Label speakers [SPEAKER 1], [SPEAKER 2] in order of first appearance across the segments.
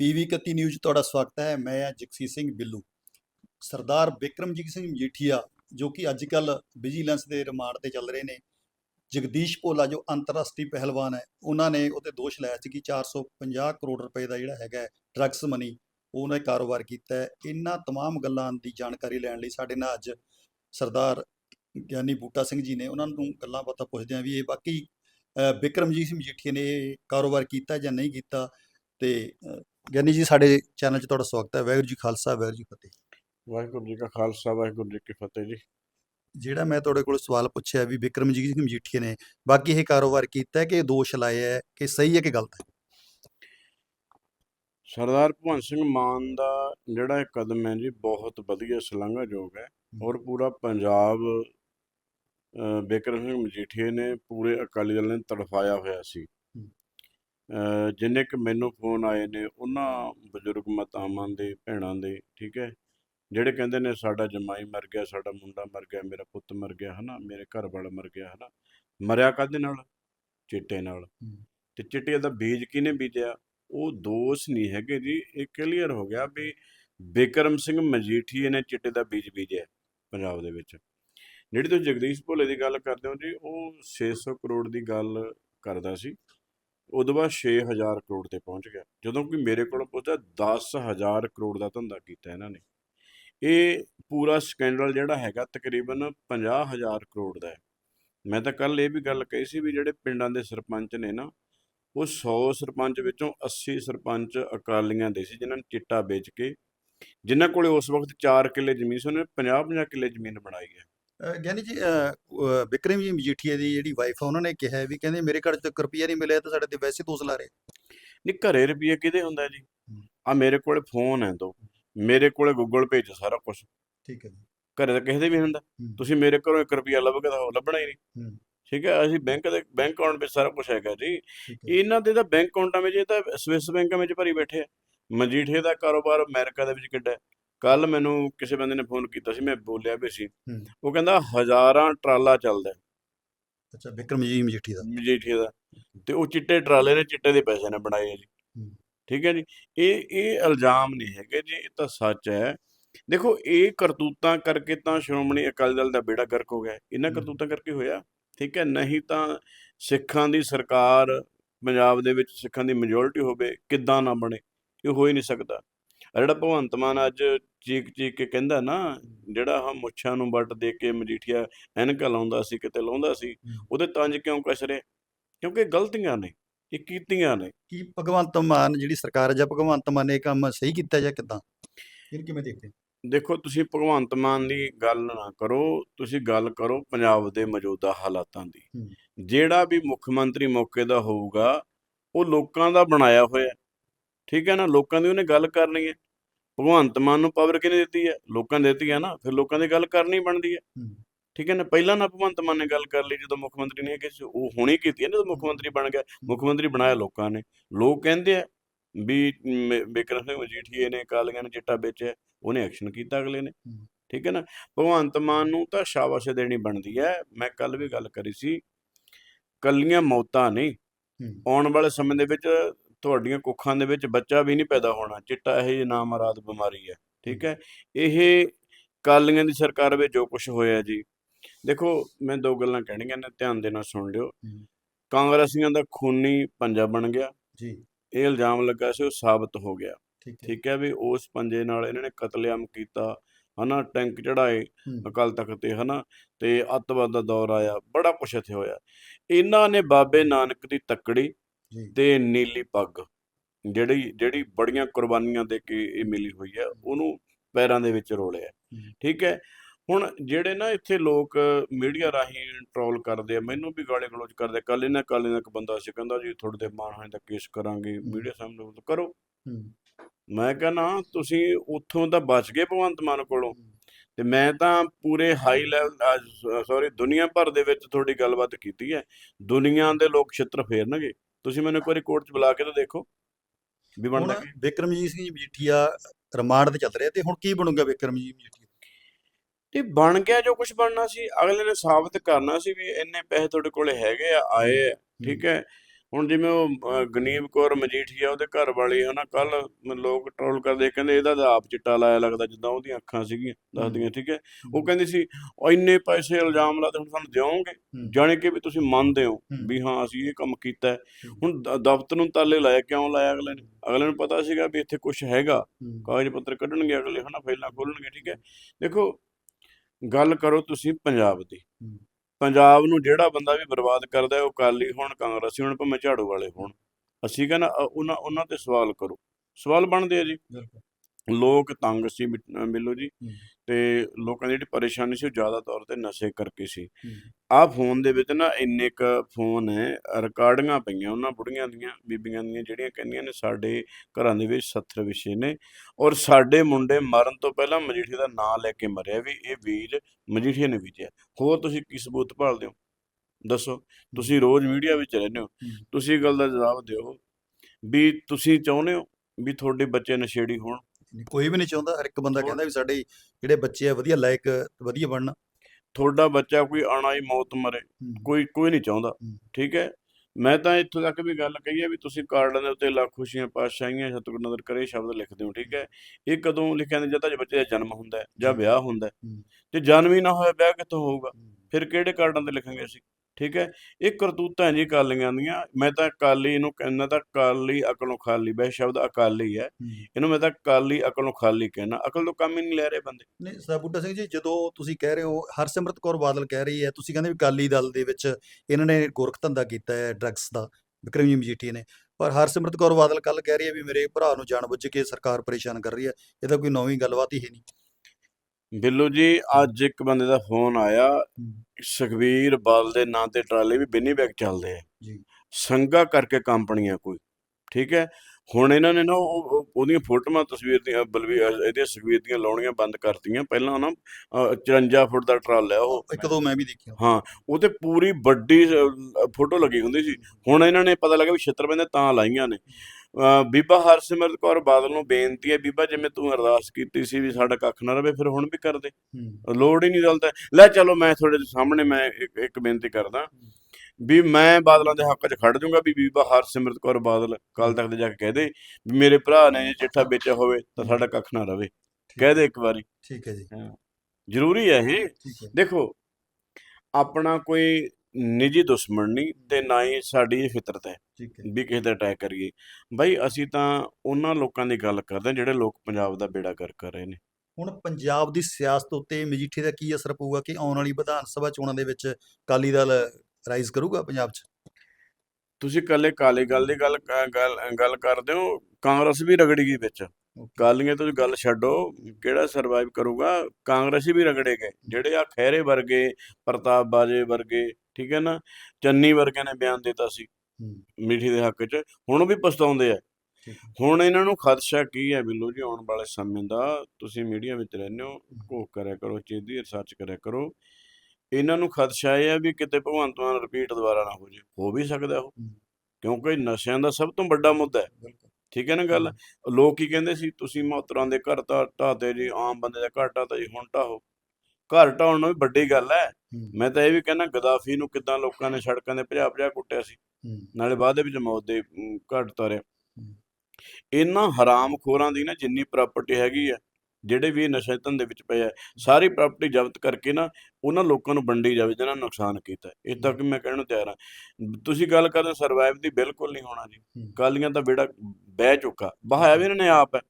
[SPEAKER 1] PV 31 news ਤੁਹਾਡਾ ਸਵਾਗਤ ਹੈ ਮੈਂ ਹਾਂ ਜਗਸੀਰ ਸਿੰਘ ਬਿੱਲੂ ਸਰਦਾਰ ਬਿਕਰਮਜੀਤ ਸਿੰਘ ਮਜੀਠੀਆ ਜੋ ਕਿ ਅੱਜ ਕੱਲ ਵਿਜੀਲੈਂਸ ਦੇ ਰਿਮਾਂਡ ਤੇ ਚੱਲ ਰਹੇ ਨੇ ਜਗਦੀਸ਼ ਭੋਲਾ ਜੋ ਅੰਤਰਰਾਸ਼ਟਰੀ ਪਹਿਲਵਾਨ ਹੈ ਉਹਨਾਂ ਨੇ ਉਹਤੇ ਦੋਸ਼ ਲਾਇਆ ਸੀ ਕਿ 450 ਕਰੋੜ ਰੁਪਏ ਦਾ ਜਿਹੜਾ ਹੈਗਾ ਡਰੱਗਸ ਮਨੀ ਉਹਨੇ ਕਾਰੋਬਾਰ ਕੀਤਾ ਹੈ ਇਹਨਾਂ तमाम ਗੱਲਾਂ ਦੀ ਜਾਣਕਾਰੀ ਲੈਣ ਲਈ ਸਾਡੇ ਨਾਲ ਅੱਜ ਸਰਦਾਰ ਗਿਆਨੀ ਬੂਟਾ ਸਿੰਘ ਜੀ ਨੇ ਉਹਨਾਂ ਨੂੰ ਗੱਲਾਂ ਬਾਤਾਂ ਪੁੱਛਦੇ ਹਾਂ ਵੀ ਇਹ ਬਾਕੀ ਅ, ਬਿਕਰਮਜੀਤ ਸਿੰਘ ਮਜੀਠੀਆ ਨੇ ਇਹ ਕਾਰੋਬਾਰ ਕੀਤਾ ਜਾਂ ਨਹੀਂ ਕੀਤਾ ਤੇ ਅ, ਗਿਆਨੀ ਜੀ ਸਾਡੇ ਚੈਨਲ 'ਚ ਤੁਹਾਡਾ ਸਵਾਗਤ ਹੈ। ਵਾਹਿਗੁਰੂ ਜੀ ਖਾਲਸਾ ਵਾਹਿਗੁਰੂ ਜੀ ਫਤਿਹ।
[SPEAKER 2] ਵਾਹਿਗੁਰੂ ਜੀ ਕਾ ਖਾਲਸਾ ਵਾਹਿਗੁਰੂ ਜੀ ਕੀ ਫਤਿਹ ਜੀ।
[SPEAKER 1] ਜਿਹੜਾ ਮੈਂ ਤੁਹਾਡੇ ਕੋਲ ਸਵਾਲ ਪੁੱਛਿਆ ਵੀ ਬਿਕਰਮਜੀਤ ਸਿੰਘ ਮਜੀਠੀਆ ਨੇ ਬਾਕੀ ਇਹ ਕਾਰੋਬਾਰ ਕੀਤਾ ਕਿ ਦੋਸ਼ ਲਾਏ ਹੈ ਕਿ ਸਹੀ ਹੈ ਕਿ ਗਲਤ ਹੈ?
[SPEAKER 2] ਸਰਦਾਰ ਭਗਵੰਤ ਸਿੰਘ ਮਾਨ ਦਾ ਜਿਹੜਾ ਇਹ ਕਦਮ ਹੈ ਜੀ ਬਹੁਤ ਵਧੀਆ ਸ਼ਲਾਘਾਯੋਗ ਹੈ। ਔਰ ਪੂਰਾ ਪੰਜਾਬ ਬਿਕਰਮ ਸਿੰਘ ਮਜੀਠੀਏ ਨੇ ਪੂਰੇ ਅਕਾਲੀ ਦਲ ਨੇ ਤੜਫਾਇਆ ਹੋਇਆ ਸੀ। ਜਿੰਨੇ ਕਿ ਮੈਨੂੰ ਫੋਨ ਆਏ ਨੇ ਉਹਨਾਂ ਬਜ਼ੁਰਗ ਮਾਤਾਵਾਂ ਦੇ ਭੈਣਾਂ ਦੇ ਠੀਕ ਹੈ? ਜਿਹੜੇ ਕਹਿੰਦੇ ਨੇ ਸਾਡਾ ਜਮਾਈ ਮਰ ਗਿਆ ਸਾਡਾ ਮੁੰਡਾ ਮਰ ਗਿਆ ਮੇਰਾ ਪੁੱਤ ਮਰ ਗਿਆ ਹਨਾ? ਮੇਰੇ ਘਰ ਵਾਲਾ ਮਰ ਗਿਆ ਹਨਾ? ਮਰਿਆ ਕਾਹਦੇ ਨਾਲ? ਚਿੱਟੇ ਨਾਲ। ਤੇ ਚਿੱਟੇ ਦਾ ਬੀਜ ਕਿਹਨੇ ਬੀਜਿਆ? ਉਹ ਦੋਸ਼ ਨਹੀਂ ਹੈਗੇ ਜੀ। ਇਹ ਕਲੀਅਰ ਹੋ ਗਿਆ ਵੀ ਬਿਕਰਮ ਸਿੰਘ ਮਜੀਠੀਏ ਨੇ ਚਿੱਟੇ ਦਾ ਬੀਜ ਬੀਜਿਆ ਪੰਜਾਬ ਦੇ ਵਿੱਚ। ਜਿਹੜੀ ਤੁਸੀਂ ਜਗਦੀਸ਼ ਭੋਲੇ ਦੀ ਗੱਲ ਕਰਦੇ ਹੋ ਜੀ ਉਹ 600 ਕਰੋੜ ਦੀ ਗੱਲ ਕਰਦਾ ਸੀ। ਉਦੋਂ ਬਾਅਦ 6000 ਕਰੋੜ ਤੇ ਪਹੁੰਚ ਗਿਆ। ਜਦੋਂ ਕਿ ਮੇਰੇ ਕੋਲ ਪਹੁੰਚਿਆ 10000 ਕਰੋੜ ਦਾ ਧੰਦਾ ਕੀਤਾ ਇਹਨਾਂ ਨੇ। ਇਹ ਪੂਰਾ ਸਕੈਂਡਲ ਜਿਹੜਾ ਹੈਗਾ ਤਕਰੀਬਨ 50000 ਕਰੋੜ ਦਾ ਹੈ। ਮੈਂ ਤਾਂ ਕੱਲ ਇਹ ਵੀ ਗੱਲ ਕਹੀ ਸੀ ਵੀ ਜਿਹੜੇ ਪਿੰਡਾਂ ਦੇ ਸਰਪੰਚ ਨੇ ਨਾ, ਉਹ 100 ਸਰਪੰਚ ਵਿੱਚੋਂ 80 ਸਰਪੰਚ ਅਕਾਲੀਆਂ ਦੇ ਸੀ, ਜਿਨ੍ਹਾਂ ਨੇ ਚਿੱਟਾ ਵੇਚ ਕੇ, ਜਿਨ੍ਹਾਂ ਕੋਲੇ ਉਸ ਵਕਤ 4 ਕਿੱਲੇ ਜ਼ਮੀਨ ਸੀ, ਉਹਨੇ 50-50 ਕਿੱਲੇ ਜ਼ਮੀਨ ਬਣਾਈ ਹੈ।
[SPEAKER 1] ਗਿਆਨੀ ਜੀ ਬਿਕਰਮ ਜੀ ਮਜੀਠੀਆ ਦੀ ਜਿਹੜੀ ਵਾਈਫ ਆ ਉਹਨਾਂ ਨੇ ਕਿਹਾ ਵੀ ਕਹਿੰਦੇ ਮੇਰੇ ਘਰ 'ਚ ਤਾਂ ਇੱਕ ਰੁਪਈਆ ਨਹੀਂ ਮਿਲਿਆ ਤਾਂ ਸਾਡੇ ਤੇ ਵੈਸੇ ਦੋਸ਼ ਲਾ ਰਹੇ
[SPEAKER 2] ਨਹੀਂ ਘਰੇ ਰੁਪਈਏ ਕਿਹਦੇ ਹੁੰਦਾ ਜੀ। ਆ ਮੇਰੇ ਕੋਲੇ ਫੋਨ ਹੈ ਦੋ। ਮੇਰੇ ਕੋਲੇ ਗੂਗਲ ਪੇ 'ਚ ਸਾਰਾ ਕੁਝ
[SPEAKER 1] ਠੀਕ ਹੈ ਜੀ।
[SPEAKER 2] ਘਰੇ ਤਾਂ ਕਿਸੇ ਦੇ ਵੀ ਹੁੰਦਾ। ਤੁਸੀਂ ਮੇਰੇ ਘਰੋਂ 1 ਰੁਪਿਆ ਲੱਭੋਗੇ ਤਾਂ ਲੱਭਣਾ ਹੀ ਨਹੀਂ। ਠੀਕ ਹੈ ਅਸੀਂ ਬੈਂਕ ਦੇ ਬੈਂਕ ਅਕਾਊਂਟ ਵਿੱਚ ਸਾਰਾ ਕੁਝ ਹੈਗਾ ਜੀ। ਇਹਨਾਂ ਦੇ ਤਾਂ ਬੈਂਕ ਅਕਾਊਂਟਾਂ ਵਿੱਚ ਇਹ ਤਾਂ ਸਵਿਸ ਬੈਂਕਾਂ ਵਿੱਚ ਭਰੀ ਬੈਠੇ ਆ। ਮਜੀਠੇ ਦਾ ਕਾਰੋਬਾਰ ਅਮਰੀਕਾ ਦੇ ਵਿੱਚ ਕਿੱਡਾ ਕੱਲ ਮੈਨੂੰ ਕਿਸੇ ਬੰਦੇ ਨੇ ਫੋਨ ਕੀਤਾ ਸੀ ਮੈਂ ਬੋਲਿਆ ਵੀ ਸੀ।
[SPEAKER 1] ਹੂੰ।
[SPEAKER 2] ਉਹ ਕਹਿੰਦਾ ਹਜ਼ਾਰਾਂ ਟਰਾਲਾ ਚੱਲਦਾ।
[SPEAKER 1] ਅੱਛਾ ਬਿਕਰਮ ਜੀ ਮਜੀਠੀਆ ਦਾ।
[SPEAKER 2] ਮਜੀਠੇ ਦਾ। ਤੇ ਉਹ ਚਿੱਟੇ ਟਰਾਲੇ ਨੇ ਚਿੱਟੇ ਦੇ ਪੈਸੇ ਨੇ ਬਣਾਏ ਆ ਜੀ।
[SPEAKER 1] ਹੂੰ।
[SPEAKER 2] ਠੀਕ ਹੈ ਜੀ। ਇਹ ਇਹ ਇਲਜ਼ਾਮ ਨਹੀਂ ਹੈਗੇ ਜੀ ਇਹ ਤਾਂ ਸੱਚ ਹੈ। ਦੇਖੋ ਇਹ ਕਰਤੂਤਾਂ ਕਰਕੇ ਤਾਂ ਸ਼੍ਰੋਮਣੀ ਅਕਾਲੀ ਦਲ ਦਾ ਬੇੜਾ ਗਰਕ ਹੋ ਗਿਆ। ਹੈ। ਇਹਨਾਂ
[SPEAKER 1] ਹੂੰ।
[SPEAKER 2] ਕਰਤੂਤਾਂ ਕਰਕੇ ਹੋਇਆ। ਠੀਕ ਹੈ ਨਹੀਂ ਤਾਂ ਸਿੱਖਾਂ ਦੀ ਸਰਕਾਰ ਪੰਜਾਬ ਦੇ ਵਿੱਚ ਸਿੱਖਾਂ ਦੀ ਮੈਜੋਰਿਟੀ ਹੋਵੇ ਕਿੱਦਾਂ ਨਾ ਬਣੇ। ਇਹ ਹੋ ਹੀ ਨਹੀਂ ਸਕਦਾ। ਆਹ ਜਿਹੜਾ ਭਗਵੰਤ ਮਾਨ ਅੱਜ ਚੀਕ ਚੀਕ ਕੇ ਕਹਿੰਦਾ ਨਾ ਜਿਹੜਾ ਆਹ ਮੁੱਛਾਂ ਨੂੰ ਵੱਟ ਦੇ ਕੇ ਮਜੀਠੀਆ ਐਨਕਾਂ ਲਾਉਂਦਾ ਸੀ ਕਿਤੇ ਲਾਉਂਦਾ ਸੀ ਉਹਦੇ ਤੰਜ ਕਿਉਂ ਕਸਰੇ ਕਿਉਂਕਿ ਗਲਤੀਆਂ ਨੇ ਇਹ ਕੀਤੀਆਂ ਨੇ।
[SPEAKER 1] ਕੀ ਭਗਵੰਤ ਮਾਨ ਜਿਹੜੀ ਸਰਕਾਰ ਜਾਂ ਭਗਵੰਤ ਮਾਨ ਨੇ ਕੰਮ ਸਹੀ ਕੀਤਾ ਜਾਂ ਕਿਦਾਂ? ਇਹ ਕਿਵੇਂ ਦੇਖਦੇ?
[SPEAKER 2] ਦੇਖੋ ਤੁਸੀਂ ਭਗਵੰਤ ਮਾਨ ਦੀ ਗੱਲ ਨਾ ਕਰੋ ਤੁਸੀਂ ਗੱਲ ਕਰੋ ਪੰਜਾਬ ਦੇ ਮੌਜੂਦਾ ਹਾਲਾਤਾਂ ਦੀ। ਜਿਹੜਾ ਵੀ ਮੁੱਖ ਮੰਤਰੀ ਮੌਕੇ ਦਾ ਹੋਊਗਾ ਉਹ ਲੋਕਾਂ ਦਾ ਬਣਾਇਆ ਹੋਇਆ। ਠੀਕ ਹੈ ਨਾ? ਲੋਕਾਂ ਦੀ ਉਹਨੇ ਗੱਲ ਕਰਨੀ ਹੈ। ਭਗਵੰਤ ਮਾਨ ਨੂੰ ਪਾਵਰ ਕਿਹਨੇ ਦਿੱਤੀ ਹੈ ਲੋਕਾਂ ਨੇ ਦਿੱਤੀ ਹੈ ਨਾ ਫਿਰ ਲੋਕਾਂ ਦੀ ਗੱਲ ਕਰਨੀ ਬਣਦੀ ਹੈ। ਠੀਕ ਹੈ ਨਾ ਪਹਿਲਾਂ ਨਾ ਭਗਵੰਤ ਮਾਨ ਨੇ ਗੱਲ ਕਰ ਲਈ ਜਦੋਂ ਮੁੱਖ ਮੰਤਰੀ ਨਹੀਂ ਹੈਗੇ ਸੀ ਉਹ ਹੁਣੇ ਕੀਤੀ ਹੈ ਨਾ ਜਦੋਂ ਮੁੱਖ ਮੰਤਰੀ ਬਣ ਗਿਆ ਮੁੱਖ ਮੰਤਰੀ ਬਣਾਇਆ ਲੋਕਾਂ ਨੇ ਲੋਕ ਕਹਿੰਦੇ ਆ ਵੀ ਬਿਕਰਮ ਸਿੰਘ ਮਜੀਠੀਏ ਨੇ ਕਾਲੀਆਂ ਨੇ ਚਿੱਟਾ ਵੇਚਿਆ ਉਹਨੇ ਐਕਸ਼ਨ ਕੀਤਾ ਅਗਲੇ ਨੇ। ਠੀਕ ਹੈ ਨਾ ਭਗਵੰਤ ਮਾਨ ਨੂੰ ਤਾਂ ਸ਼ਾਬਾਸ਼ ਦੇਣੀ ਬਣਦੀ ਹੈ ਮੈਂ ਕੱਲ ਵੀ ਗੱਲ ਕਰੀ ਸੀ ਕੱਲੀਆਂ ਮੌਤਾਂ ਨਹੀਂ। ਆਉਣ ਵਾਲੇ ਸਮੇਂ ਦੇ ਵਿੱਚ ਤੁਹਾਡੀਆਂ ਕੁੱਖਾਂ ਦੇ ਵਿੱਚ ਬੱਚਾ ਵੀ ਨਹੀਂ ਪੈਦਾ ਹੋਣਾ ਚਿੱਟਾ ਇਹ ਨਾਮਰਾਦ ਬਿਮਾਰੀ ਹੈ ਠੀਕ ਹੈ? ਇਹ ਕਾਲੀਆਂ ਦੀ ਸਰਕਾਰ ਵਿੱਚ ਜੋ ਕੁਝ ਹੋਇਆ ਜੀ ਦੇਖੋ ਮੈਂ ਦੋ ਗੱਲਾਂ ਕਹਿਣੀਆਂ ਨੇ ਧਿਆਨ ਦੇ ਨਾਲ ਸੁਣ ਲਿਓ। ਕਾਂਗਰਸੀਆਂ ਦਾ ਖੂਨੀ ਪੰਜਾ ਬਣ ਗਿਆ।
[SPEAKER 1] ਜੀ।
[SPEAKER 2] ਇਹ ਇਲਜ਼ਾਮ ਲੱਗਾ ਸੀ ਉਹ ਸਾਬਤ ਹੋ ਗਿਆ।
[SPEAKER 1] ਠੀਕ ਹੈ।
[SPEAKER 2] ਵੀ ਉਸ ਪੰਜੇ ਨਾਲ ਇਹਨਾਂ ਨੇ ਕਤਲੇਆਮ ਕੀਤਾ ਹਨਾ ਟੈਂਕ ਚੜਾਏ। ਅਕਾਲ ਤਖਤ ਤੇ ਹਨਾ ਤੇ ਅੱਤਵਾਦ ਦਾ ਦੌਰ ਆਇਆ ਬੜਾ ਕੁਛ ਇੱਥੇ ਹੋਇਆ। ਇਹਨਾਂ ਨੇ ਬਾਬੇ ਨਾਨਕ ਦੀ ਤੱਕੜੀ ਤੇ ਨੀਲੀ ਪੱਗ ਜਿਹੜੀ ਜਿਹੜੀ ਬੜੀਆਂ ਕੁਰਬਾਨੀਆਂ ਦੇ ਕੇ ਇਹ ਮਿਲੀ ਹੋਈ ਹੈ ਉਹਨੂੰ ਪੈਰਾਂ ਦੇ ਵਿੱਚ ਰੋਲਿਆ। ਠੀਕ ਹੈ? ਹੁਣ ਜਿਹੜੇ ਨਾ ਇੱਥੇ ਲੋਕ ਮੀਡੀਆ ਰਾਹੀਂ ਟਰੋਲ ਕਰਦੇ ਆ ਮੈਨੂੰ ਵੀ ਗਾਲੀ ਗਲੋਚ ਕਰਦੇ ਕੱਲ ਇਹਨਾਂ ਕੱਲ ਇਹਨਾਂ ਇੱਕ ਬੰਦਾ ਸੀ ਕਹਿੰਦਾ ਜੀ ਤੁਹਾਡੇ ਤੇ ਮਾਨ ਹੋਣ ਦਾ ਕੇਸ ਕਰਾਂਗੇ ਮੀਡੀਆ ਸਾਹਮਣੇ ਕਰੋ। ਮੈਂ ਕਹਿੰਦਾ ਤੁਸੀਂ ਉੱਥੋਂ ਤਾਂ ਬਚ ਗਏ ਭਗਵੰਤ ਮਾਨ ਕੋਲੋਂ। ਤੇ ਮੈਂ ਤਾਂ ਪੂਰੇ ਹਾਈ ਲੈਵਲ ਸੌਰੀ ਦੁਨੀਆ ਭਰ ਦੇ ਵਿੱਚ ਤੁਹਾਡੀ ਗੱਲਬਾਤ ਕੀਤੀ ਹੈ। ਦੁਨੀਆ ਦੇ ਲੋਕ ਛਿੱਤਰ ਫੇਰਨਗੇ। ਤੁਸੀਂ ਮੈਨੂੰ ਇੱਕ ਵਾਰੀ ਕੋਰਟ 'ਚ ਬੁਲਾ ਕੇ ਤਾਂ ਦੇਖੋ ਵੀ ਬਣਦਾ ਕੀ।
[SPEAKER 1] ਬਿਕਰਮਜੀਤ ਸਿੰਘ ਮਜੀਠੀਆ ਰਿਮਾਂਡ ਤੇ ਚੱਲ ਰਿਹਾ ਤੇ ਹੁਣ ਕੀ ਬਣੂਗਾ ਬਿਕਰਮਜੀਤ ਮਜੀਠੀਆ?
[SPEAKER 2] ਤੇ ਬਣ ਗਿਆ ਜੋ ਕੁਝ ਬਣਨਾ ਸੀ ਅਗਲੇ ਨੇ ਸਾਬਤ ਕਰਨਾ ਸੀ ਵੀ ਇੰਨੇ ਪੈਸੇ ਤੁਹਾਡੇ ਕੋਲੇ ਹੈਗੇ ਆ ਆਏ ਠੀਕ ਹੈ। ਹੁਣ ਜਿਵੇਂ ਉਹ ਗਨੀਬ ਕੌਰ ਮਜੀਠੀਆ ਉਹਦੇ ਘਰ ਵਾਲੀ ਹਨਾ ਕੱਲ ਲੋਕ ਟਰੋਲ ਕਰਦੇ ਕਹਿੰਦੇ ਇਹਦਾ ਤਾਂ ਆਪ ਚਿੱਟਾ ਲਾਇਆ ਲੱਗਦਾ ਜਿੱਦਾਂ ਉਹਦੀਆਂ ਅੱਖਾਂ ਸੀਗੀਆਂ ਦੱਸਦੀਆਂ ਠੀਕ ਹੈ ਉਹ ਕਹਿੰਦੀ ਸੀ ਇੰਨੇ ਪੈਸੇ ਇਲਜ਼ਾਮ ਲਾਦੇ ਹੁਣ ਸਾਨੂੰ ਦਿਓਗੇ। ਜਾਣੇ ਕਿ ਵੀ ਤੁਸੀਂ ਮੰਨਦੇ ਹੋ। ਵੀ ਹਾਂ ਅਸੀਂ ਇਹ ਕੰਮ ਕੀਤਾ। ਹੁਣ ਦਫ਼ਤਰ ਨੂੰ ਤਾਲੇ ਲਾਇਆ ਕਿਉਂ ਲਾਇਆ ਅਗਲੇ ਨੇ ਅਗਲੇ ਨੂੰ ਪਤਾ ਸੀਗਾ ਵੀ ਇੱਥੇ ਕੁਝ ਹੈਗਾ। ਕਾਗਜ਼ ਪੱਤਰ ਕੱਢਣਗੇ ਅਗਲੇ ਹਨਾ ਫਾਈਲਾਂ ਖੋਲਣਗੇ ਠੀਕ ਹੈ ਦੇਖੋ ਗੱਲ ਕਰੋ ਤੁਸੀਂ ਪੰਜਾਬ ਦੀ। ਪੰਜਾਬ ਨੂੰ ਜਿਹੜਾ ਬੰਦਾ ਵੀ ਬਰਬਾਦ ਕਰਦਾ ਹੈ ਉਹ ਕਾਲੀ ਹੋਣ ਕਾਂਗਰਸੀ ਹੋਣ ਭਾਵੇਂ ਝਾੜੂ ਵਾਲੇ ਹੋਣ। ਅਸੀਂ ਕਹਿੰਦਾ ਉਹਨਾਂ ਉਹਨਾਂ ਤੇ ਸਵਾਲ ਕਰੋ। ਸਵਾਲ ਬਣਦੇ ਆ ਜੀ। ਲੋਕ ਤੰਗ ਸੀ ਮਿਲੋ ਜੀ। ਤੇ ਲੋਕਾਂ ਦੀ ਜਿਹੜੀ ਪਰੇਸ਼ਾਨੀ ਸੀ ਉਹ ਜ਼ਿਆਦਾ ਤੌਰ ਤੇ ਨਸ਼ੇ ਕਰਕੇ ਸੀ। ਆਹ ਫੋਨ ਦੇ ਵਿੱਚ ਨਾ ਇੰਨੇ ਕ ਫੋਨ ਹੈ ਰਿਕਾਰਡਿੰਗਾਂ ਪਈਆਂ ਉਹਨਾਂ ਬੁੜੀਆਂ ਦੀਆਂ ਬੀਬੀਆਂ ਦੀਆਂ ਜਿਹੜੀਆਂ ਕਹਿੰਦੀਆਂ ਨੇ ਸਾਡੇ ਘਰਾਂ ਦੇ ਵਿੱਚ 70 ਵਿਸ਼ੇ ਨੇ ਔਰ ਸਾਡੇ ਮੁੰਡੇ ਮਰਨ ਤੋਂ ਪਹਿਲਾਂ ਮਜੀਠੀ ਦਾ ਨਾਂ ਲੈ ਕੇ ਮਰਿਆ ਵੀ ਇਹ ਬੀਜ ਮਜੀਠੀਆ ਨੇ ਬੀਜਿਆ। ਹੋਰ ਤੁਸੀਂ ਕੀ ਸਬੂਤ ਭਾਲਦੇ ਹੋ? ਦੱਸੋ। ਤੁਸੀਂ ਰੋਜ਼ ਮੀਡੀਆ ਵਿੱਚ ਰਹਿੰਦੇ ਹੋ। ਤੁਸੀਂ ਗੱਲ ਦਾ ਜਵਾਬ ਦਿਓ ਵੀ ਤੁਸੀਂ ਚਾਹੁੰਦੇ ਹੋ ਵੀ ਤੁਹਾਡੇ ਬੱਚੇ ਨਸ਼ੇੜੀ ਹੋਣ?
[SPEAKER 1] ਕੋਈ ਵੀ ਨਹੀਂ ਚਾਹੁੰਦਾ ਹਰ ਇੱਕ ਬੰਦਾ ਕਹਿੰਦਾ ਵੀ ਸਾਡੇ ਜਿਹੜੇ ਬੱਚੇ ਆ ਵਧੀਆ ਲਾਇਕ ਵਧੀਆ ਬਣਨ।
[SPEAKER 2] ਤੁਹਾਡਾ ਬੱਚਾ ਕੋਈ ਅਣਾਈ ਮੌਤ ਮਰੇ ਕੋਈ ਕੋਈ ਨਹੀਂ ਚਾਹੁੰਦਾ
[SPEAKER 1] ਹੂੰ।
[SPEAKER 2] ਠੀਕ ਹੈ? ਮੈਂ ਤਾਂ ਇੱਥੋਂ ਤੱਕ ਵੀ ਗੱਲ ਕਹੀ ਹੈ ਵੀ ਤੁਸੀਂ ਕਾਰਡਾਂ ਦੇ ਉੱਤੇ ਲੱਖ ਖੁਸ਼ੀਆਂ ਪਾਤਸ਼ਾਹੀਆਂ ਸਤਿਗੁਰ ਨਦਰ ਕਰੇ ਸ਼ਬਦ ਲਿਖਦੇ ਹੋ ਠੀਕ ਹੈ? ਇਹ ਕਦੋਂ ਲਿਖਿਆ ਜਾਂਦਾ? ਜਦ ਬੱਚੇ ਦਾ ਜਨਮ ਹੁੰਦਾ ਹੈ ਜਾਂ
[SPEAKER 1] ਹੂੰ।
[SPEAKER 2] ਵਿਆਹ ਹੁੰਦਾ ਹੈ।
[SPEAKER 1] ਹੂੰ।
[SPEAKER 2] ਤੇ ਜਨਮ ਹੀ ਨਾ ਹੋਇਆ ਵਿਆਹ ਕਿੱਥੋਂ ਹੋਊਗਾ? ਫਿਰ ਕਿਹੜੇ ਕਾਰਡਾਂ ਤੇ ਲਿਖਾਂਗੇ ਅਸੀਂ? ਠੀਕ ਹੈ? ਇਹ ਕਰਤੂਤਾਂ ਜੀ ਕਾਲੀਆਂ ਦੀਆਂ ਮੈਂ ਤਾਂ ਕਾਲੀ ਨੂੰ ਕਹਿੰਦਾ ਤਾਂ ਕਾਲੀ ਅਕਲੋਂ ਖਾਲੀ ਬੈ ਸ਼ਬਦ ਅਕਾਲੀ ਹੈ। ਇਹਨੂੰ ਮੈਂ ਤਾਂ ਕਾਲੀ ਅਕਲੋਂ ਖਾਲੀ ਕਹਿਣਾ ਅਕਲ ਤੋਂ ਕੰਮ ਹੀ ਨਹੀਂ ਲੈ ਰਹੇ ਬੰਦੇ।
[SPEAKER 1] ਨਹੀਂ ਸਰਦਾਰ ਬੂਟਾ ਸਿੰਘ ਜੀ ਜਦੋਂ ਤੁਸੀਂ ਕਹਿ ਰਹੇ ਹੋ ਹਰਸਿਮਰਤ ਕੌਰ ਬਾਦਲ ਕਹਿ ਰਹੀ ਹੈ ਤੁਸੀਂ ਕਹਿੰਦੇ ਵੀ ਅਕਾਲੀ ਦਲ ਦੇ ਵਿੱਚ ਇਹਨਾਂ ਨੇ ਗੋਰਖ ਧੰਦਾ ਕੀਤਾ ਹੈ ਡਰੱਗਸ ਦਾ ਵਿਕਰਮਜੀਤ ਮਜੀਠੀਆ ਨੇ। ਪਰ ਹਰਸਿਮਰਤ ਕੌਰ ਬਾਦਲ ਕੱਲ ਕਹਿ ਰਹੀ ਹੈ ਵੀ ਮੇਰੇ ਭਰਾ ਨੂੰ ਜਾਣਬੁੱਝ ਕੇ ਸਰਕਾਰ ਪਰੇਸ਼ਾਨ ਕਰ ਰਹੀ ਹੈ ਇਹ ਤਾਂ ਕੋਈ ਨਵੀਂ ਗੱਲਬਾਤ ਹੀ ਹੈ ਨਹੀਂ।
[SPEAKER 2] ਬਿੱਲੂ ਜੀ ਅੱਜ ਇੱਕ ਬੰਦੇ ਦਾ ਫੋਨ ਆਇਆ। ਸੁਖਬੀਰ ਬਾਦਲ ਦੇ ਨਾਂ ਤੇ ਟਰਾਲੇ ਵੀ ਬਿੰਨੀ ਬੈਗ ਚੱਲਦੇ ਆ।
[SPEAKER 1] ਜੀ।
[SPEAKER 2] ਸੰਗਾ ਕਰਕੇ ਕੰਪਨੀਆਂ ਕੋਈ ਠੀਕ ਹੈ? ਹੁਣ ਇਹਨਾਂ ਨੇ ਨਾ ਉਹ- ਉਹ- ਉਹਦੀਆਂ ਫੋਟੋਆਂ ਤਸਵੀਰ ਦੀਆਂ ਬਲਵੀ ਅਹ ਇਹਦੀਆਂ ਸੁਖਬੀਰ ਦੀਆਂ ਲਾਉਣੀਆਂ ਬੰਦ ਕਰਤੀਆਂ। ਪਹਿਲਾਂ ਨਾ ਅਹ 54 ਫੁੱਟ ਦਾ ਟਰਾਲਾ ਉਹ।
[SPEAKER 1] ਇੱਕ ਦੋ ਮੈਂ ਵੀ ਦੇਖਿਆ।
[SPEAKER 2] ਹਾਂ ਉਹ ਤੇ ਪੂਰੀ ਵੱਡੀ ਫੋਟੋ ਲੱਗੀ ਹੁੰਦੀ ਸੀ। ਹੁਣ ਇਹਨਾਂ ਨੇ ਪਤਾ ਲੱਗਾ ਵੀ ਛਿੱਤਰ ਪੈਂਦੇ ਤਾਂ ਲਾਈਆਂ ਨੇ। ਬੀਬਾ ਹਰਸਿਮਰਤ ਕੌਰ ਬਾਦਲ ਨੂੰ ਬੇਨਤੀ ਹੈ ਬੀਬਾ ਜਿਵੇਂ ਤੂੰ ਅਰਦਾਸ ਕੀਤੀ ਸੀ ਵੀ ਸਾਡਾ ਕੱਖ ਨਾ ਰਵੇ ਫਿਰ ਹੁਣ ਵੀ ਕਰ ਦੇ ਲੋੜ ਹੀ ਨਹੀਂ ਤਾਂ। ਲੈ ਚਲੋ ਮੈਂ ਤੁਹਾਡੇ ਸਾਹਮਣੇ ਮੈਂ ਇੱਕ ਬੇਨਤੀ ਕਰਦਾ ਵੀ ਮੈਂ ਬਾਦਲਾਂ ਦੇ ਹੱਕ 'ਚ ਖੜ ਜਾਊਂਗਾ ਵੀ ਬੀਬਾ ਹਰਸਿਮਰਤ ਕੌਰ ਬਾਦਲ ਕੱਲ ਤੱਕ ਦੇ ਜਾ ਕੇ ਕਹਿ ਦੇ ਵੀ ਮੇਰੇ ਭਰਾ ਨੇ ਜੇ ਚਿੱਠਾ ਵੇਚਿਆ ਹੋਵੇ ਤਾਂ ਸਾਡਾ ਕੱਖ ਨਾ ਰਵੇ। ਕਹਿ ਦੇ ਇੱਕ ਵਾਰੀ।
[SPEAKER 1] ਠੀਕ ਹੈ ਜੀ।
[SPEAKER 2] ਜ਼ਰੂਰੀ ਹੈ ਇਹ। ਦੇਖੋ ਆਪਣਾ ਕੋਈ ਨਿੱਜੀ ਦੁਸ਼ਮਣ ਨਹੀਂ ਤੇ ਨਾ ਹੀ ਸਾਡੀ ਇਹ ਫਿਤਰਤ ਹੈ
[SPEAKER 1] ਠੀਕ ਹੈ।
[SPEAKER 2] ਵੀ ਕਿਸੇ ਦਾ ਅਟੈਕ ਕਰੀਏ। ਬਈ ਅਸੀਂ ਤਾਂ ਉਹਨਾਂ ਲੋਕਾਂ ਦੀ ਗੱਲ ਕਰਦੇ ਹਾਂ ਜਿਹੜੇ ਲੋਕ ਪੰਜਾਬ ਦਾ ਬੇੜਾ ਕਰ ਕਰ ਰਹੇ ਨੇ।
[SPEAKER 1] ਹੁਣ ਪੰਜਾਬ ਦੀ ਸਿਆਸਤ ਉੱਤੇ ਮਜੀਠੇ ਦਾ ਕੀ ਅਸਰ ਪਊਗਾ ਕਿ ਆਉਣ ਵਾਲੀ ਵਿਧਾਨ ਸਭਾ ਚੋਣਾਂ ਦੇ ਵਿੱਚ ਅਕਾਲੀ ਦਲ ਰਾਈਜ਼ ਕਰੂਗਾ ਪੰਜਾਬ 'ਚ?
[SPEAKER 2] ਤੁਸੀਂ ਕੱਲੇ ਕਾਲੀ ਗੱਲ ਦੀ ਗੱਲ ਗੱਲ ਕਰਦੇ ਹੋ ਕਾਂਗਰਸ ਵੀ ਰਗੜੀ ਗਈ ਵਿੱਚ ਕਾਲੀਆਂ ਤੋਂ ਗੱਲ ਛੱਡੋ ਕਿਹੜਾ ਸਰਵਾਈਵ ਕਰੂਗਾ ਕਾਂਗਰਸੀ ਵੀ ਰਗੜੇ ਗਏ ਜਿਹੜੇ ਆ ਖੈਰੇ ਵਰਗੇ ਪ੍ਰਤਾਪ ਬਾਜੇ ਵਰਗੇ ਠੀਕ ਹੈ ਨਾ? ਚੰਨੀ ਵਰਗਿਆਂ ਨੇ ਬਿਆਨ ਦਿੱਤਾ ਸੀ ਮੀਠੀ ਦੇ ਹੱਕ 'ਚ। ਹੁਣ ਉਹ ਵੀ ਪਛਤਾਉਂਦੇ ਆ। ਹੁਣ ਇਹਨਾਂ ਨੂੰ ਖਦਸ਼ਾ ਕੀ ਹੈ ਬਿੱਲੂ ਜੀ ਆਉਣ ਵਾਲੇ ਸਮੇਂ ਦਾ? ਤੁਸੀਂ ਮੀਡੀਆ ਵਿੱਚ ਰਹਿੰਦੇ ਹੋ ਘੋਖ ਕਰਿਆ ਕਰੋ ਚੀਜ਼ ਦੀ ਰਿਸਰਚ ਕਰਿਆ ਕਰੋ। ਇਹਨਾਂ ਨੂੰ ਖਦਸ਼ਾ ਇਹ ਹੈ ਵੀ ਕਿਤੇ ਭਗਵੰਤ ਮਾਨ ਰਿਪੀਟ ਦੁਬਾਰਾ ਨਾ ਹੋ ਜੇ। ਹੋ ਵੀ ਸਕਦਾ ਉਹ। ਕਿਉਂਕਿ ਨਸ਼ਿਆਂ ਦਾ ਸਭ ਤੋਂ ਵੱਡਾ ਮੁੱਦਾ ਹੈ। ਠੀਕ ਹੈ ਨਾ ਗੱਲ? ਲੋਕ ਕੀ ਕਹਿੰਦੇ ਸੀ? ਤੁਸੀਂ ਮੋਤਰਾਂ ਦੇ ਘਰ ਤਾਂ ਢਾਤੇ ਜੀ ਆਮ ਬੰਦੇ ਦਾ ਘਰ ਢਾਤਾ ਜੀ ਹੁਣ ਢਾਹੋ। ਘਰ ਢਾਉਣ ਨੂੰ ਵੀ ਵੱਡੀ ਗੱਲ ਹੈ। ਮੈਂ ਤਾਂ ਇਹ ਵੀ ਕਹਿੰਦਾ ਗਦਾਫੀ ਨੂੰ ਕਿਦਾਂ ਲੋਕਾਂ ਨੇ ਸੜਕਾਂ ਦੇ ਭਜਾ ਭਜਾ ਕੁੱਟਿਆ ਸੀ। ਨਾਲੇ ਬਾਅਦ ਦੇ ਵਿੱਚ ਮੌਤ ਦੇ ਘਾਟ ਉਤਾਰਿਆ।
[SPEAKER 1] ਹੂੰ।
[SPEAKER 2] ਇਹਨਾਂ ਹਰਾਮਖੋਰਾਂ ਦੀ ਨਾ ਜਿੰਨੀ ਪ੍ਰਾਪਰਟੀ ਹੈਗੀ ਆ ਜਿਹੜੇ ਵੀ ਨਸ਼ੇ ਧੰਦੇ ਵਿੱਚ ਪਏ ਆ ਸਾਰੀ ਪ੍ਰਾਪਰਟੀ ਜ਼ਬਤ ਕਰਕੇ ਨਾ ਉਹਨਾਂ ਲੋਕਾਂ ਨੂੰ ਵੰਡੀ ਜਾਵੇ ਜਿਹਨਾਂ ਨੇ ਨੁਕਸਾਨ ਕੀਤਾ। ਇਹ ਤੱਕ ਮੈਂ ਕਹਿਣ ਨੂੰ ਤਿਆਰ ਹਾਂ ਤੁਸੀਂ ਗੱਲ ਕਰਦੇ ਸਰਵਾਈਵ ਦੀ ਬਿਲਕੁਲ ਨਹੀਂ ਹੋਣਾ ਜੀ। ਕਾਲੀਆਂ ਤਾਂ ਬੇੜਾ ਬਹਿ ਚੁੱਕਾ। ਬਹਾਇਆ ਵੀ ਇਹਨਾਂ ਨੇ ਆਪ। ਹੈ।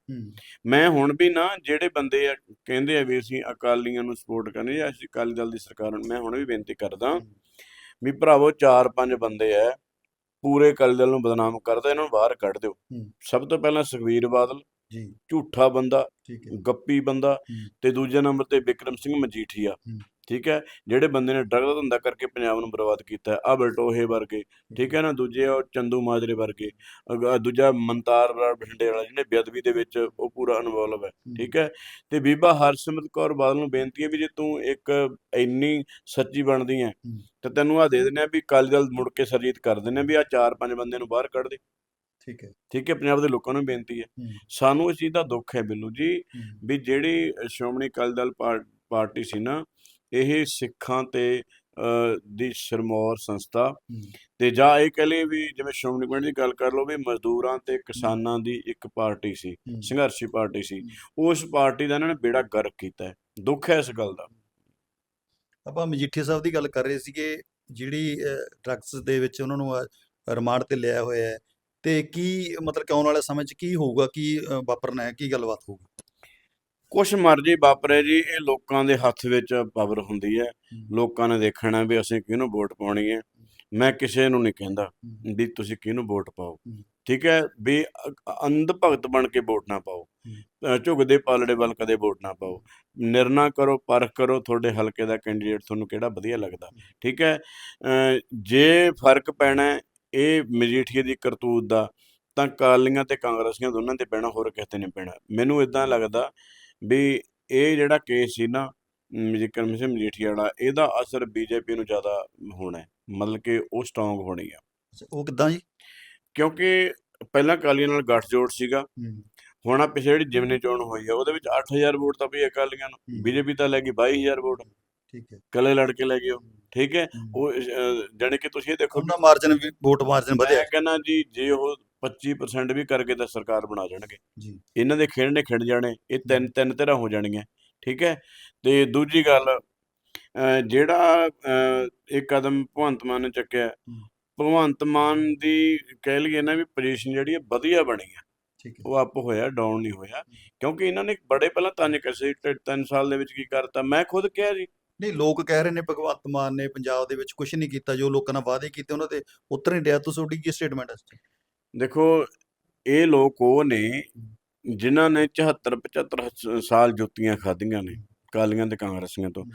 [SPEAKER 2] ਮੈਂ ਹੁਣ ਵੀ ਨਾ ਜਿਹੜੇ ਬੰਦੇ ਆ ਕਹਿੰਦੇ ਆ ਵੀ ਅਸੀਂ ਅਕਾਲੀਆਂ ਨੂੰ ਸਪੋਰਟ ਕਰਨੀ ਜਾਂ ਅਸੀਂ ਅਕਾਲੀ ਦਲ ਦੀ ਸਰਕਾਰ ਨੂੰ ਮੈਂ ਹੁਣ ਵੀ ਬੇਨਤੀ ਕਰਦਾ ਵੀ ਭਰਾਵੋ ਚਾਰ ਪੰਜ ਬੰਦੇ ਆ ਪੂਰੇ ਅਕਾਲੀ ਦਲ ਨੂੰ ਬਦਨਾਮ ਕਰਦਾ ਇਹਨਾਂ ਨੂੰ ਬਾਹਰ ਕੱਢ ਦਿਓ। ਸਭ ਤੋਂ ਪਹਿਲਾਂ ਸੁਖਵੀਰ ਬਾਦਲ
[SPEAKER 1] ਜੀ।
[SPEAKER 2] ਝੂਠਾ ਬੰਦਾ
[SPEAKER 1] ਠੀਕ ਹੈ।
[SPEAKER 2] ਗੱਪੀ ਬੰਦਾ। ਤੇ ਦੂਜੇ ਨੰਬਰ ਤੇ ਵਿਕਰਮ ਸਿੰਘ ਮਜੀਠੀਆ। ਠੀਕ ਹੈ? ਜਿਹੜੇ ਬੰਦੇ ਨੇ ਡਰਗ ਦਾ ਧੰਦਾ ਕਰਕੇ ਪੰਜਾਬ ਨੂੰ ਬਰਬਾਦ ਕੀਤਾ ਆ ਬਲਟੋਹੇ ਵਰਗੇ। ਠੀਕ ਹੈ ਨਾ? ਦੂਜੇ ਉਹ ਚੰਦੂ ਮਾਜਰੇ ਵਰਗੇ। ਦੂਜਾ ਮੰਤਾਰ ਬਰਾ- ਬਠਿੰਡੇ ਵਾਲਾ ਜਿਹਨੇ ਬੇਅਦਬੀ ਦੇ ਵਿੱਚ ਉਹ ਪੂਰਾ ਇਨਵੋਲਵ ਹੈ। ਠੀਕ ਹੈ? ਤੇ ਬੀਬਾ ਹਰਸਿਮਰਤ ਕੌਰ ਬਾਦਲ ਨੂੰ ਬੇਨਤੀ ਹੈ ਵੀ ਜੇ ਤੂੰ ਇੱਕ ਇੰਨੀ ਸੱਚੀ ਬਣਦੀ ਹੈ। ਤੇ ਤੈਨੂੰ ਆ ਦੇ ਦਿੰਦੇ ਆ ਵੀ ਅਕਾਲੀ ਦਲ ਮੁੜ ਕੇ ਸਰਜੀਤ ਕਰ ਦਿੰਦੇ ਆ ਵੀ ਆ ਚਾਰ ਪੰਜ ਬੰਦੇ ਨੂੰ ਬਾਹਰ ਕੱਢ ਦੇ।
[SPEAKER 1] ਠੀਕ ਹੈ
[SPEAKER 2] ਠੀਕ ਹੈ ਪੰਜਾਬ ਦੇ ਲੋਕਾਂ ਨੂੰ ਬੇਨਤੀ ਹੈ। ਸਾਨੂੰ ਇਸ ਚੀਜ਼ ਦਾ ਦੁੱਖ ਹੈ ਬਿੱਲੂ ਜੀ ਵੀ ਜਿਹੜੀ ਸ਼੍ਰੋਮਣੀ ਅਕਾਲੀ ਦਲ ਪਾਰ- ਪਾਰਟੀ ਸੀ ਨਾ ਇਹ ਸਿੱਖਾਂ ਤੇ ਦੀ ਸਿਰਮੌਰ ਸੰਸਥਾ। ਤੇ ਜਾਂ ਇਹ ਕਹ ਲਈਏ ਵੀ ਜਿਵੇਂ ਸ਼੍ਰੋਮਣੀ ਕਮੇਟੀ ਦੀ ਗੱਲ ਕਰ ਲਓ ਵੀ ਮਜ਼ਦੂਰਾਂ ਤੇ ਕਿਸਾਨਾਂ ਦੀ ਇੱਕ ਪਾਰਟੀ ਸੀ। ਸੰਘਰਸ਼ੀ ਪਾਰਟੀ ਸੀ। ਉਸ ਪਾਰਟੀ ਦਾ ਇਹਨਾਂ ਨੇ ਬੇੜਾ ਗਰਕ ਕੀਤਾ ਹੈ। ਦੁੱਖ ਹੈ ਇਸ ਗੱਲ ਦਾ।
[SPEAKER 1] ਆਪਾਂ ਮਜੀਠੀਆ ਸਾਹਿਬ ਦੀ ਗੱਲ ਕਰ ਰਹੇ ਸੀਗੇ ਜਿਹੜੀ ਡਰੱਗਸ ਦੇ ਵਿੱਚ ਉਹਨਾਂ ਨੂੰ ਰਿਮਾਂਡ ਤੇ ਲਿਆ ਹੋਇਆ ਹੈ। ਤੇ ਕੀ ਮਤਲਬ ਕਿ ਆਉਣ ਵਾਲੇ ਸਮੇਂ 'ਚ ਕੀ ਹੋਊਗਾ ਕੀ ਵਾਪਰਨਾ ਹੈ ਕੀ ਗੱਲਬਾਤ ਹੋਊਗੀ?
[SPEAKER 2] ਕੁਛ ਮਰਜ਼ੀ ਵਾਪਰੇ ਜੀ ਇਹ ਲੋਕਾਂ ਦੇ ਹੱਥ ਵਿੱਚ ਪਾਵਰ ਹੁੰਦੀ ਹੈ। ਲੋਕਾਂ ਨੇ ਦੇਖਣਾ ਵੀ ਅਸੀਂ ਕਿਹਨੂੰ ਵੋਟ ਪਾਉਣੀ ਹੈ। ਮੈਂ ਕਿਸੇ ਨੂੰ ਨਹੀਂ ਕਹਿੰਦਾ। ਵੀ ਤੁਸੀਂ ਕਿਹਨੂੰ ਵੋਟ ਪਾਓ। ਠੀਕ ਹੈ? ਵੀ ਅੰਧ ਭਗਤ ਬਣ ਕੇ ਵੋਟ ਨਾ ਪਾਓ। ਝੁਕਦੇ ਪਾਲੜੇ ਵੱਲ ਕਦੇ ਵੋਟ ਨਾ ਪਾਓ। ਨਿਰਣਾ ਕਰੋ ਪਰਖ ਕਰੋ ਤੁਹਾਡੇ ਹਲਕੇ ਦਾ ਕੈਂਡੀਡੇਟ ਤੁਹਾਨੂੰ ਕਿਹੜਾ ਵਧੀਆ ਲੱਗਦਾ। ਠੀਕ ਹੈ? ਜੇ ਫ਼ਰਕ ਪੈਣਾ ਇਹ ਮਜੀਠੀਏ ਦੀ ਕਰਤੂਤ ਦਾ ਤਾਂ ਕਾਲੀਆਂ ਤੇ ਕਾਂਗਰਸੀਆਂ ਦੋਨਾਂ ਤੇ ਪੈਣਾ ਹੋਰ ਕਿਸੇ ਤੇ ਨਹੀਂ ਪੈਣਾ। ਮੈਨੂੰ ਇਦਾਂ ਲੱਗਦਾ ਵੀ ਇਹ ਜਿਹੜਾ ਕੇਸ ਸੀ ਨਾ ਵਿਕਰਮ ਸਿੰਘ ਮਜੀਠੀਆ ਵਾਲਾ ਇਹਦਾ ਅਸਰ ਬੀਜੇਪੀ ਨੂੰ ਜ਼ਿਆਦਾ ਹੋਣਾ ਹੈ ਮਤਲਬ ਕਿ ਉਹ ਸਟਰੋਂਗ ਹੋਣੀ ਆ।
[SPEAKER 1] ਉਹ ਕਿੱਦਾਂ ਜੀ?
[SPEAKER 2] ਕਿਉਂਕਿ ਪਹਿਲਾਂ ਅਕਾਲੀਆਂ ਨਾਲ ਗੱਠਜੋੜ ਸੀਗਾ। ਹੁਣ ਆ ਪਿਛੇ ਜਿਹੜੀ ਜਿਮਨੀ ਚੋਣ ਹੋਈ ਆ ਉਹਦੇ ਵਿੱਚ 8000 ਵੋਟ ਤਾਂ ਪਈ ਅਕਾਲੀਆਂ ਨੂੰ। ਬੀਜੇਪੀ ਤਾਂ ਲੈ ਗਈ 22000 ਵੋਟ।
[SPEAKER 1] ਠੀਕ ਹੈ।
[SPEAKER 2] ਕੱਲੇ ਲੜ ਕੇ ਲੈ ਗਏ ਉਹ। ਠੀਕ ਹੈ। ਉਹ ਜਾਣੀ ਕਿ ਤੁਸੀਂ ਇਹ ਦੇਖੋ
[SPEAKER 1] ਉਹਨਾਂ ਮਾਰਜਨ ਵੀ ਵੋਟ ਮਾਰਜਨ ਵਧਿਆ।
[SPEAKER 2] ਮੈਂ ਕਹਿੰਦਾ ਜੀ ਜੇ ਉਹ 25% ਵੀ ਕਰਕੇ ਤਾਂ ਸਰਕਾਰ ਬਣਾ ਜਾਣਗੇ।
[SPEAKER 1] ਜੀ।
[SPEAKER 2] ਇਹਨਾਂ ਦੇ ਖੇਡਣੇ ਖਿੰਡ ਜਾਣੇ ਇਹ ਤਿੰਨ ਤਿੰਨ ਤਰ੍ਹਾਂ ਹੋ ਜਾਣੀਆਂ ਠੀਕ ਹੈ? ਤੇ ਦੂਜੀ ਗੱਲ ਜਿਹੜਾ ਇਹ ਕਦਮ ਭਗਵੰਤ ਮਾਨ ਨੇ ਚੱਕਿਆ
[SPEAKER 1] ਹੂੰ।
[SPEAKER 2] ਭਗਵੰਤ ਮਾਨ ਦੀ ਕਹਿ ਲਈਏ ਨਾ ਵੀ ਪੋਜੀਸ਼ਨ ਜਿਹੜੀ ਹੈ ਵਧੀਆ ਬਣੀ ਹੈ। ਉਹ ਅਪ ਹੋਇਆ ਡਾਊਨ ਨਹੀਂ ਹੋਇਆ ਕਿਉਂਕਿ ਇਹਨਾਂ ਨੇ ਬੜੇ ਪਹਿਲਾਂ ਤੰਜ ਕਸੇ ਤੇ ਤਿੰਨ ਸਾਲ ਦੇ ਵਿੱਚ ਕੀ ਕਰਤਾ ਮੈਂ ਖੁਦ ਕਿਹਾ ਜੀ
[SPEAKER 1] ਨਹੀਂ, ਲੋਕ ਕਹਿ ਰਹੇ ਨੇ ਭਗਵੰਤ ਮਾਨ ਨੇ ਪੰਜਾਬ ਦੇ ਵਿੱਚ ਕੁਝ ਨਹੀਂ ਕੀਤਾ, ਜੋ ਲੋਕਾਂ ਨਾਲ ਵਾਅਦੇ ਕੀਤੇ, ਉਹਨਾਂ ਤੇ ਉਤਰ ਨਹੀਂ ਰਿਹਾ। ਤੁਸੀਂ ਤੁਹਾਡੀ ਕੀ ਸਟੇਟਮੈਂਟ ਹੈ
[SPEAKER 2] ਦੇਖੋ, ਇਹ ਲੋਕ ਉਹ ਨੇ ਜਿਨ੍ਹਾਂ ਨੇ 74 75 ਸਾਲ ਜੁੱਤੀਆਂ ਖਾਧੀਆਂ ਨੇ। ਕਾਲੀਆਂ ਤੇ ਕਾਂਗਰਸੀਆਂ ਤੋਂ।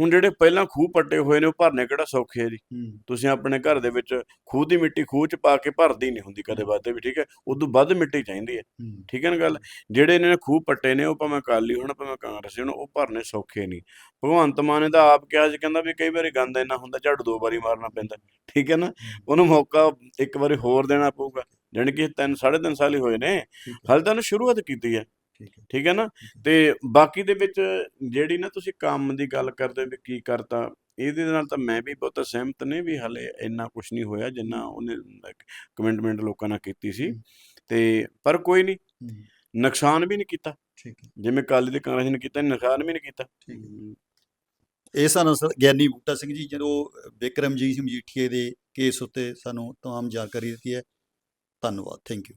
[SPEAKER 2] ਹੁਣ ਜਿਹੜੇ ਪਹਿਲਾਂ ਖੂਹ ਪੱਟੇ ਹੋਏ ਨੇ ਉਹ ਭਰਨੇ ਕਿਹੜਾ ਸੌਖੇ ਜੀ? ਤੁਸੀਂ ਆਪਣੇ ਘਰ ਦੇ ਵਿੱਚ ਖੂਹ ਦੀ ਮਿੱਟੀ ਖੂਹ ਚ ਪਾ ਕੇ ਭਰਦੀ ਨਹੀਂ ਹੁੰਦੀ ਕਦੇ ਵਾਦੇ ਵੀ ਠੀਕ ਹੈ? ਉਦੋਂ ਵੱਧ ਮਿੱਟੀ ਚਾਹੀਦੀ ਹੈ। ਠੀਕ ਹੈ ਨਾ ਗੱਲ? ਜਿਹੜੇ ਇਹਨਾਂ ਨੇ ਖੂਹ ਪੱਟੇ ਨੇ ਉਹ ਭਾਵੇਂ ਅਕਾਲੀ ਹੋਣ ਭਾਵੇਂ ਕਾਂਗਰਸੀ ਹੋਣ ਉਹ ਭਰਨੇ ਸੌਖੇ ਨਹੀਂ। ਭਗਵੰਤ ਮਾਨ ਨੇ ਤਾਂ ਆਪ ਕਿਹਾ ਸੀ ਕਹਿੰਦਾ ਵੀ ਕਈ ਵਾਰੀ ਗੰਦ ਇੰਨਾ ਹੁੰਦਾ ਝਾੜੂ ਦੋ ਵਾਰੀ ਮਾਰਨਾ ਪੈਂਦਾ। ਠੀਕ ਹੈ ਨਾ? ਉਹਨੂੰ ਮੌਕਾ ਇੱਕ ਵਾਰੀ ਹੋਰ ਦੇਣਾ ਪਊਗਾ। ਜਾਣੀ ਕਿ ਤਿੰਨ ਸਾਢੇ ਤਿੰਨ ਸਾਲ ਹੀ ਹੋਏ ਨੇ। ਹਾਲੇ ਤਾਂ ਸ਼ੁਰੂਆਤ ਕੀਤੀ ਹੈ।
[SPEAKER 1] ਠੀਕ ਹੈ।
[SPEAKER 2] ਨਾ? ਤੇ ਬਾਕੀ ਦੇ ਵਿੱਚ ਜਿਹੜੀ ਨਾ ਤੁਸੀਂ ਕੰਮ ਦੀ ਗੱਲ ਕਰਦੇ ਵੀ ਕੀ ਕਰਤਾ ਇਹਦੇ ਨਾਲ ਤਾਂ ਮੈਂ ਵੀ ਬਹੁਤਾ ਸਹਿਮਤ ਨਹੀਂ ਵੀ ਹਲੇ ਇੰਨਾ ਕੁਝ ਨਹੀਂ ਹੋਇਆ ਜਿੰਨਾ ਉਹਨੇ ਕਮਿਟਮੈਂਟ ਲੋਕਾਂ ਨਾਲ ਕੀਤੀ ਸੀ। ਤੇ ਪਰ ਕੋਈ ਨਹੀਂ ਨੁਕਸਾਨ ਵੀ ਨਹੀਂ ਕੀਤਾ।
[SPEAKER 1] ਠੀਕ
[SPEAKER 2] ਜਿਵੇਂ ਕਾਲੀ ਤੇ ਕਾਂਗਰਸ ਨੇ ਕੀਤਾ ਨੁਕਸਾਨ ਵੀ ਨਹੀਂ ਕੀਤਾ।
[SPEAKER 1] ਠੀਕ ਇਹ ਸਾਨੂੰ ਗਿਆਨੀ ਬੂਟਾ ਸਿੰਘ ਜੀ ਜਦੋਂ ਬਿਕਰਮਜੀਤ ਸਿੰਘ ਮਜੀਠੀਏ ਦੇ ਕੇਸ ਉੱਤੇ ਸਾਨੂੰ ਤਮਾਮ ਜਾਣਕਾਰੀ ਦਿੱਤੀ ਹੈ। ਧੰਨਵਾਦ। Thank you.